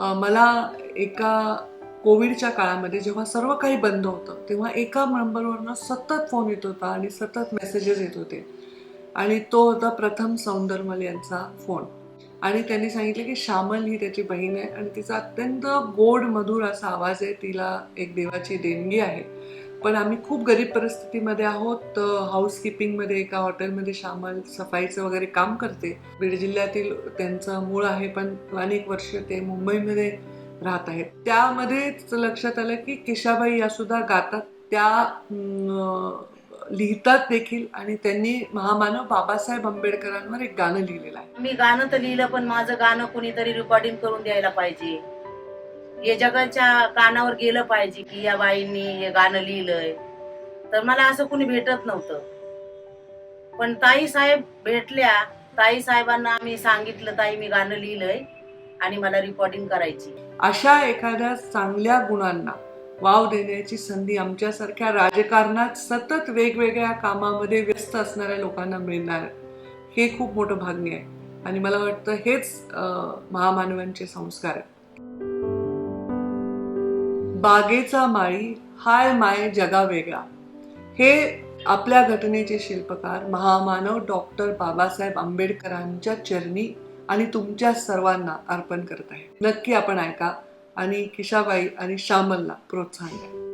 मला एका कोविडच्या काळामध्ये जेव्हा सर्व काही बंद होतं तेव्हा एका नंबरवरनं सतत फोन येत होता आणि सतत मेसेजेस येत होते. आणि तो होता प्रथम सौंदरमल यांचा फोन. आणि त्यांनी सांगितलं की श्यामल ही त्याची बहीण आहे आणि तिचा अत्यंत गोड मधुर असा आवाज आहे. तिला एक देवाची देणगी आहे. पण आम्ही खूप गरीब परिस्थितीमध्ये आहोत. हाऊसकीपिंगमध्ये एका हॉटेलमध्ये शामल सफाईचं वगैरे काम करते. बीड जिल्ह्यातील त्यांचं मूळ आहे पण अनेक वर्ष ते मुंबईमध्ये राहत आहेत. त्यामध्येच लक्षात आलं की किशाबाई या सुद्धा गातात. त्या लिहितात देखील आणि त्यांनी महामानव बाबासाहेब आंबेडकरांवर एक गाणं लिहिलेलं आहे. मी गाणं तर लिहिलं पण माझं गाणं कुणीतरी रेकॉर्डिंग करून द्यायला पाहिजे. हे जगाच्या कानावर गेलं पाहिजे की या बाईंनी हे गाणं लिहिलंय. तर मला असं कुणी भेटत नव्हतं. पण ताई साहेब भेटल्या. ताई साहेबांना आम्ही सांगितलं ताई मी गाणं लिहिलंय आणि मला रेकॉर्डिंग करायची. अशा एखाद्या चांगल्या गुणांना वाव देण्याची संधी आमच्यासारख्या राजकारणात सतत वेगवेगळ्या कामामध्ये व्यस्त असणाऱ्या लोकांना मिळणार हे खूप मोठं भाग्य आहे. आणि मला वाटतं हेच महामानवांचे संस्कार आहेत. बागेचा माळी हाय माय जगा वेगळा. हे आपल्या घटनेचे शिल्पकार महामानव डॉक्टर बाबासाहेब आंबेडकरांच्या चरणी आणि तुमच्या सर्वांना अर्पण करत आहे. नक्की आपण ऐका आणि किशाबाई आणि श्यामलला प्रोत्साहन द्या.